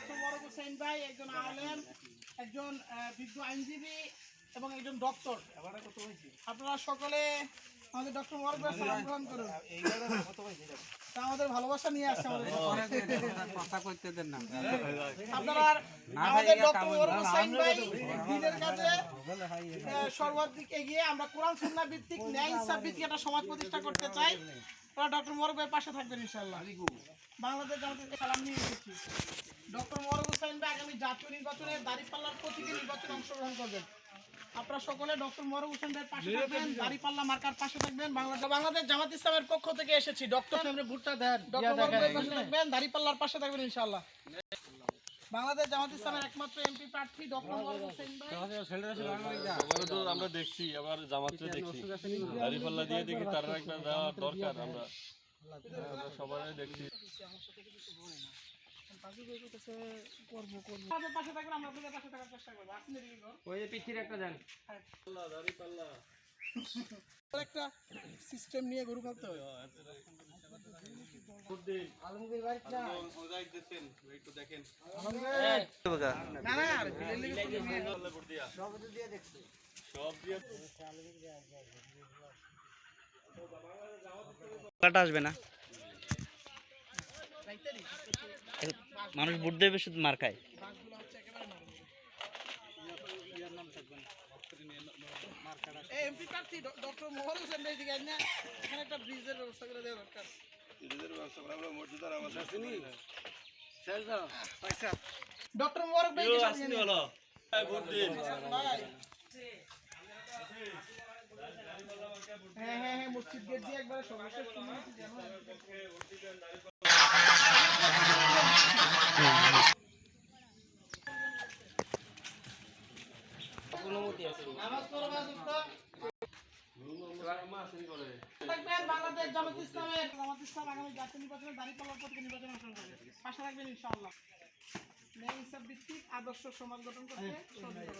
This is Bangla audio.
ডক্টর মরক হোসেন ভাই একজন আলেম একজন বিজ্ঞ আইনজীবী এবং একজন ডক্টর। আপনারা সকলে আমাদের ডক্টর মরক ভাই সালাম গ্রহণ করুন। তা আমাদের ভালোবাসা নিয়ে আসছে আমাদের কথা কইতে দেন না। আপনারা আমাদের ডক্টর মরক হোসেন ভাই দিনের কাজে সর্বাধিক এগিয়ে আমরা কোরআন সুন্নাহ ভিত্তিক ন্যায় ইনসাফ ভিত্তিক একটা সমাজ প্রতিষ্ঠা করতে চাই। ডক্টর মরক পাশে থাকবেন ইনশাআল্লাহ। বাংলাদেশ জামাতের সালাম নিয়ে এসেছি ডক্টর মরক হোসেন ভাই আগামী জাতীয় নির্বাচনে দাঁড়িপাল্লার প্রতীকী নির্বাচনে অংশগ্রহণ করবেন। আপনারা সকলে ডক্টর মরক হোসেন ভাইয়ের পাশে থাকবেন দাঁড়িপাল্লা মার্কার পাশে থাকবেন। বাংলাদেশ বাংলাদেশ জামাত ইসলামের পক্ষ থেকে এসেছি। ডক্টর সামনে ভুট্টা দেন। ডক্টর পাশে থাকবেন দাঁড়িপাল্লার পাশে থাকবেন ইনশাআল্লাহ। বাংলাদেশ জামাত ইসলামের একমাত্র এমপি প্রার্থী ডক্টর মরক হোসেন ভাই। তো আমরা দেখছি আবার জামাতে দেখছি দাঁড়িপাল্লা দিয়ে দেখি তার একটা দরকার আমরা। আমরা সবাই দেখছি। আমরা একটা সিস্টেম নিয়ে গরু খালতে না না আর বিলের লেগে কোনো সব দিয়ে আসবে না। মানুষ ভোট দেবে শুধু মার খায়। ডক্টর ভাই হলো। ভোট হ্যাঁ হ্যাঁ হ্যাঁ মসজিদ গেট দিয়ে একবারে কমিউনিটি পড়ো না, থাকবেন বাংলাদেশ জামাত ইসলামের। ইসলাম আগামী জাতীয় নির্বাচনে প্রতীকে ন্যায় ইনসাফ ভিত্তিক আদর্শ সমাজ গঠন করতে সহযোগিতা।